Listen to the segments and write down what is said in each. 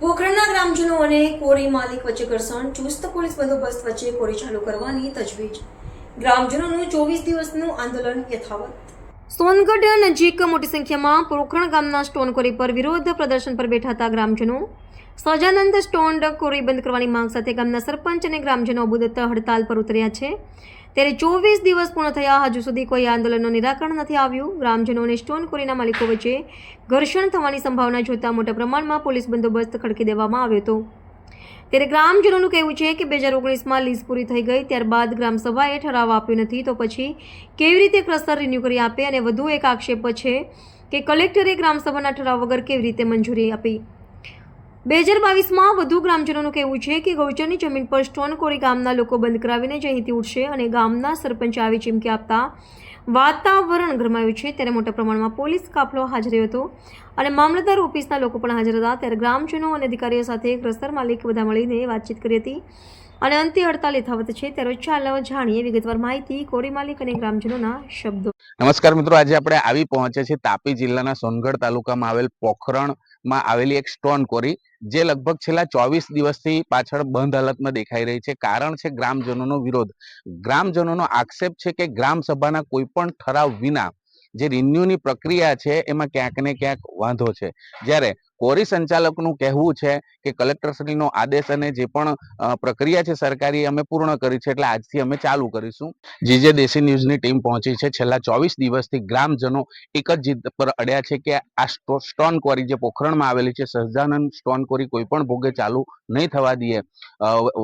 પોખરણના ગ્રામજનો અને કોરી માલિક વચ્ચે ઘર્ષણ, ચુસ્ત પોલીસ બંદોબસ્ત વચ્ચે કોરી ચાલુ કરવાની તજવીજ. ગ્રામજનોનું ચોવીસ દિવસનું આંદોલન યથાવત. સોનગઢ નજીક મોટી સંખ્યામાં પોખરણ ગામના સ્ટોન કોરી પર વિરોધ પ્રદર્શન પર બેઠા હતા ગ્રામજનો. સજાનંદ સ્ટોન કોરી બંધ કરવાની માંગ સાથે ગામના સરપંચ અને ગ્રામજનો અબુદત્ત હડતાલ પર ઉતર્યા છે. ત્યારે ચોવીસ દિવસ પૂર્ણ થયા, હજુ સુધી કોઈ આંદોલનનું નિરાકરણ નથી આવ્યું. ગ્રામજનો અને સ્ટોન કોરીના માલિકો વચ્ચે ઘર્ષણ થવાની સંભાવના જોતા મોટા પ્રમાણમાં પોલીસ બંદોબસ્ત ખડકી દેવામાં આવ્યો હતો. ત્યારે ગ્રામજનોનું કહેવું છે કે બે હજાર ઓગણીસમાં લીઝ પૂરી થઈ ગઈ, ત્યારબાદ ગ્રામસભાએ ઠરાવ આપ્યો નથી, તો પછી કેવી રીતે ક્લસ્ટર રિન્યૂ કરી આપે અને વધુ એક આક્ષેપ છે કે કલેક્ટરે ગ્રામસભાના ઠરાવ વગર કેવી રીતે મંજૂરી આપી? બે હજાર બાવીસમાં વધુ ગ્રામજનોનું કહેવું છે કે ગૌચરની જમીન પર સ્ટોનકોરી ગામના લોકો બંધ કરાવીને જ અહીંથી ઉઠશે અને ગામના સરપંચ આવી ચીમકી આપતા વાતાવરણ ગરમાયું છે ત્યારે મોટા પ્રમાણમાં પોલીસ કાફલો હાજર હતો. અને મામલતદાર ઓફિસના લોકો પણ હાજર હતા ત્યારે ગ્રામજનો અને અધિકારીઓ સાથે ક્લસ્ટર માલિક બધા મળીને વાતચીત કરી હતી. અને અંતે હડતાલ યથાવત છે ત્યારે ચાલો જાણીએ વિગતવાર માહિતી કોરી માલિક અને ગ્રામજનોના શબ્દો. નમસ્કાર મિત્રો, આજે આપણે આવી પહોંચે છે તાપી જિલ્લાના સોનગઢ તાલુકામાં આવેલ પોખરણમાં આવેલી એક સ્ટોન કોરી જે લગભગ છેલ્લા ચોવીસ દિવસથી પાછળ બંધ હાલતમાં દેખાઈ રહી છે. કારણ છે ગ્રામજનોનો વિરોધ. ગ્રામજનોનો આક્ષેપ છે કે ગ્રામસભાના કોઈ પણ ઠરાવ વિના જે રિન્યુની પ્રક્રિયા છે એમાં ક્યાંક ને ક્યાંક વાંધો છે. જ્યારે કોરી સંચાલકનું કહેવું છે કે કલેક્ટરશ્રીનો આદેશ અને જે પણ પ્રક્રિયા છે સરકારી અમે પૂર્ણ કરી છે એટલે આજથી અમે ચાલુ કરીશું. જીજે દેશી ન્યૂઝની ટીમ પહોંચી છે છેલ્લા ચોવીસ દિવસથી ગ્રામજનો એક જ જીદ પર અડ્યા છે કે આ સ્ટો- સ્ટોન કોરી જે પોખરણમાં આવેલી છે સહજાનંદ સ્ટોન કોરી કોઈ પણ ભોગે ચાલુ નહીં થવા દઈએ.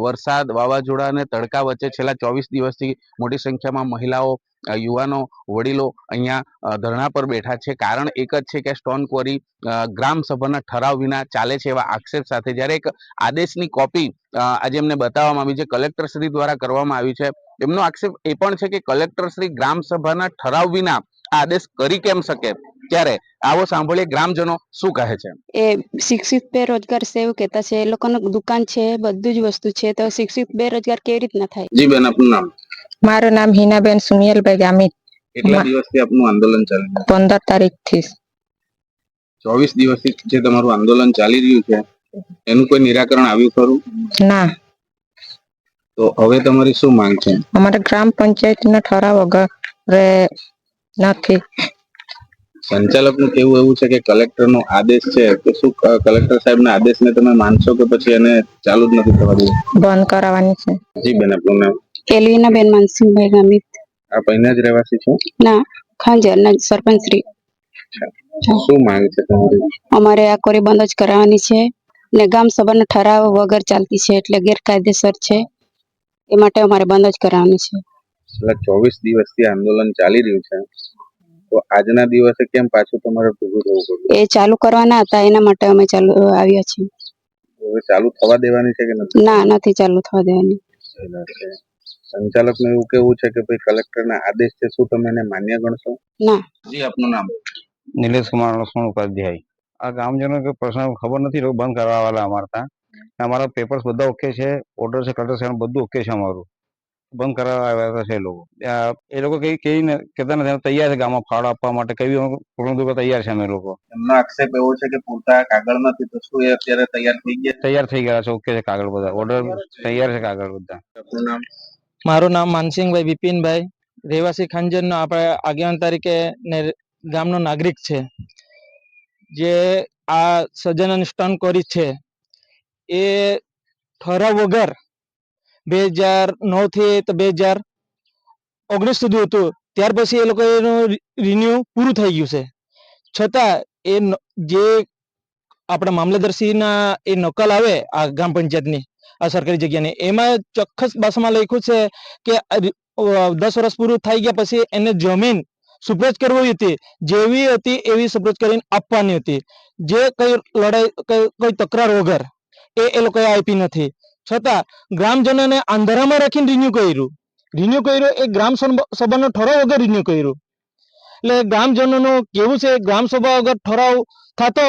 વરસાદ, વાવાઝોડા અને તડકા વચ્ચે છેલ્લા ચોવીસ દિવસથી મોટી સંખ્યામાં મહિલાઓ યુવાનો, વડીલો અહીંયા ધરણા પર બેઠા છે. કારણ એક જ છે કે સ્ટોન ક્વોરી ગ્રામ સભાના ઠરાવ વિના ચાલે છે એવા આક્ષેપ સાથે જ્યારે એક આદેશની કોપી આજે એમને બતાવવામાં આવી છે કલેક્ટરશ્રી દ્વારા કરવામાં આવી છે. એમનો આક્ષેપ એ પણ છે કે કલેક્ટરશ્રી ગ્રામસભાના ઠરાવ વિના આદેશ કરી કેમ શકે? ત્યારે આવો સાંભળીએ ગ્રામજનો શું કહે છે. એ શિક્ષિત બેરોજગાર છે એવું કહેતા છે એ લોકોનો દુકાન છે બધું જ વસ્તુ છે તો શિક્ષિત બેરોજગાર કેવી રીતના થાય? જી બેન આપનું નામ? મારું નામ હિનાબેન સુનિયલભાઈ ગામિત. કેટલા દિવસથી આપનું આંદોલન ચાલી રહ્યું પંદર તારીખથી ચોવીસ દિવસથી જે તમારું આંદોલન ચાલી રહ્યું છે એનું કોઈ નિરાકરણ આવ્યું ખરું? ના. તો હવે તમારી શું માંગ છે? અમારે ગ્રામ પંચાયત ના ઠરાવ વગર નથી. સંચાલકનું કેવું એવું છે કે કલેક્ટરનો આદેશ છે તો શું કલેક્ટર સાહેબના આદેશને તમે માનશો કે પછી એને ચાલુ જ નથી થવા દેવું? બંધ કરાવવાની છે. જી બેન આપનું નામ કેલવીના બેન માનસિંહભાઈ ગામિત. આપ અહીંના જ રહેવાસી છો? ના ખાંજર ના સરપંચ શ્રી. શું માંગ છે તમારી? અમારે આ કોરી બંધ જ કરાવવાની છે ને ગામ સભાનો ઠરાવ વગર ચાલતી છે એટલે ગેરકાયદેસર છે. એ માટે અમારે બંધ જ કરાવવાની છે. છેલ્લા ચોવીસ દિવસથી આંદોલન ચાલી રહ્યું છે. તો આજના દિવસે કેમ પાછું તમારે ભેગું થવું પડ્યું? એ ચાલુ કરવાના હતા એના માટે અમે ચાલુ આવ્યા છીએ. હવે ચાલુ થવા દેવાની છે કે નથી? ના નથી ચાલુ થવા દેવાની. સંચાલકનું એવું કેવું છે કે ભાઈ કલેક્ટરના આદેશ છે શું તમે એને માન્ય ગણશો? ના. જી આપનું નામ. નિલેશ કુમાર લક્ષ્મણ ઉપાધ્યાય? આ ગામજનો કે પ્રશ્ન ખબર નથી રહ્યો બંધ કરવા વાળા અમારા ત્યાં. અમારા પેપર્સ બધા ઓકે છે ઓર્ડર છે કલેક્ટર છે બધું ઓકે છે અમારું. બંધ કરાવવા આવ્યા છે એ લોકો. એ લોકો કઈ કઈ ને કહેતા નથી તૈયાર છે ગામમાં ફાળો આપવા માટે કઈ પૂર્ણ તૈયાર છે અમે લોકો. એમનો આક્ષેપ એવો છે કે પૂરતા કાગળ નથી તો શું એ અત્યારે તૈયાર થઈ ગયા? તૈયાર થઈ ગયા છે ઓકે છે કાગળ બધા. ઓર્ડર તૈયાર છે. કાગળ બધા. મારું નામ માનસિંહભાઈ બિપિનભાઈ રહેવાસી ખંજરનો આપણે આગેવાન તરીકે ને ગામનો નાગરિક છે. જે આ સજ્જનન સ્ટન કોરી છે. એ ઠરાવ વગર બે હજાર નવથી તો બે હજાર ઓગણીસ સુધી હતું. ત્યાર પછી એ લોકો એનું રિન્યુ પૂરું થઈ ગયું છે. છતાં એ જે આપણા મામલતદારશ્રીના એ નકલ આવે આ ગ્રામ પંચાયતની, આ સરકારી જગ્યાની, એમાં ચોક્કસ ભાષામાં લખ્યું છે કે દસ વર્ષ પૂરું થઈ ગયા પછી એને જમીન સુપ્રત કરવી હતી. જેવી હતી એવી સુપ્રત કરીને આપવાની હતી. જે કઈ લડાઈ, કઈ- તકરાર વગર એ એ લોકોએ આપી નથી. છતાં ગ્રામજનોને આંધારામાં રાખીને રિન્યુ કર્યું. રિન્યુ કર્યું એ ગ્રામ સભાનો ઠરાવ વગર રિન્યુ કર્યું. એટલે ગ્રામજનોનું કેવું છે, ગ્રામ સભા વગર ઠરાવ થતો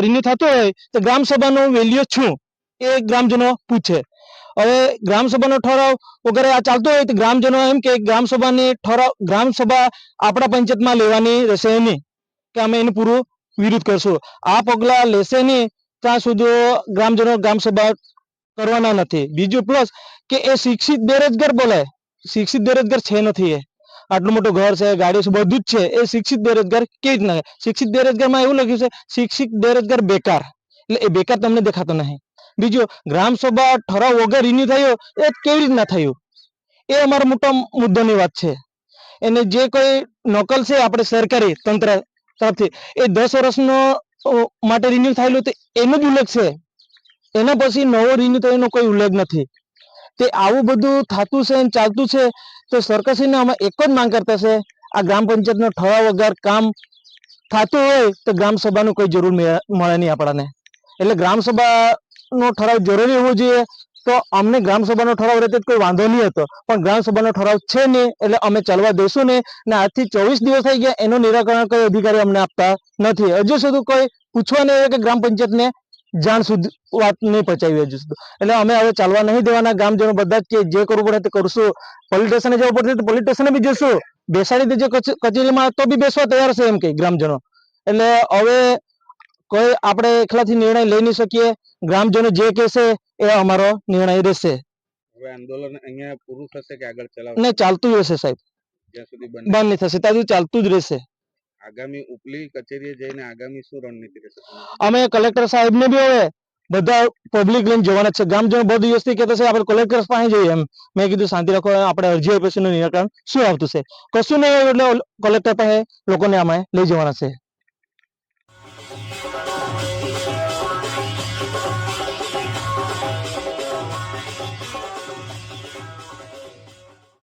રિન્યુ થતો હોય તો ગ્રામ સભાનું વેલ્યુ શું? એ ગ્રામજનો પૂછે. હવે ગ્રામસભાનો ઠરાવ વગેરે આ ચાલતો હોય તો ગ્રામજનો એમ કે ગ્રામસભાની ઠરાવ, ગ્રામ સભા આપણા પંચાયતમાં લેવાની રહેશે નહીં. કે અમે એનું પૂરું વિરોધ કરશું. આ પગલાં લેશે નહીં, ત્યાં સુધી ગ્રામજનો ગ્રામસભા કરવાના નથી. બીજું પ્લસ કે એ શિક્ષિત બેરોજગાર બોલાય. શિક્ષિત બેરોજગાર છે નથી એ. આટલું મોટું ઘર છે ગાડીઓ છે, બધું જ છે. એ શિક્ષિત બેરોજગાર કેવી રીતના? શિક્ષિત બેરોજગારમાં એવું લખ્યું છે, શિક્ષિત બેરોજગાર બેકાર. એટલે એ બેકાર તમને દેખાતો નહીં. બીજું, ગ્રામ સભા ઠરાવ વગર રિન્યુ થયો, એ કેવી રીતના થયું? એ અમારો મોટો મુદ્દાની વાત છે. એને જે કોઈ નકલ છે આપણે સરકારી તંત્ર તરફથી, એ દસ વર્ષનો માટે રિન્યુ થયેલું તો એનો જ ઉલ્લેખ છે. એના પછી નવો રિન્યુ થયેલો કોઈ ઉલ્લેખ નથી. તે આવું બધું થતું છે અને ચાલતું છે, તો સરકારશ્રીને અમે એક જ માંગ કરતા છે, આ ગ્રામ પંચાયતનો ઠરાવ વગર કામ થતું હોય, તો ગ્રામ સભાનું કોઈ જરૂર મળે નહીં આપણાને. એટલે ગ્રામ સભાનો ઠરાવ જરૂરી હોવો જોઈએ. તો અમને ગ્રામસભાનો ઠરાવ રહેતો કોઈ વાંધો નહીં હતો. પણ ગ્રામસભાનો ઠરાવ છે નહીં એટલે અમે ચાલવા દેશું નહીં ને આજથી ચોવીસ દિવસ થઈ ગયા, એનું નિરાકરણ કોઈ અધિકારી અમને આપતા નથી. હજુ સુધી કોઈ પૂછવા નહીં કે ગ્રામ પંચાયતને જાણ સુધી, વાત નહીં પચાવી હજુ સુધી. એટલે અમે હવે ચાલવા નહીં દેવાના. ગ્રામજનો બધા જ કે જે કરવું પડે તે કરશું. પોલીસ સ્ટેશને જવું પડશે તો પોલીસ સ્ટેશને બી જશું. બેસાડી દેજો કચે- કચેરીમાં તો બી બેસવા તૈયાર છે એમ કે ગ્રામજનો. એટલે હવે કોઈ આપણે એકલાથી નિર્ણય લઈ નહીં શકીએ. ગ્રામજનો જે કહેશે એ અમારો નિર્ણય રહેશે. હવે આંદોલન અહીંયા પૂરું થશે કે આગળ ચલાવ ને ચાલતું રહેશે સાહેબ. જ્યાં સુધી બંધ નહીં થશે. ત્યાં સુધી ચાલતું જ રહેશે. આગામી ઉપલી કચેરીએ જઈને આગામી શું રણનીતિ રહેશે? અમે કલેક્ટર સાહેબને બી હવે બધા પબ્લિક લઈને જવાના જ છે. ગામજનો બહુ દિવસથી કહેતા છે આપણે કલેક્ટર પાસે જઈએ. એમ મેં કીધું શાંતિ રાખો આપણે અરજી આપીશું નિરાકરણ. શું આવતું છે? કશું નહીં એટલે કલેક્ટર પાસે લોકોને અમે લઈ જવાના છે.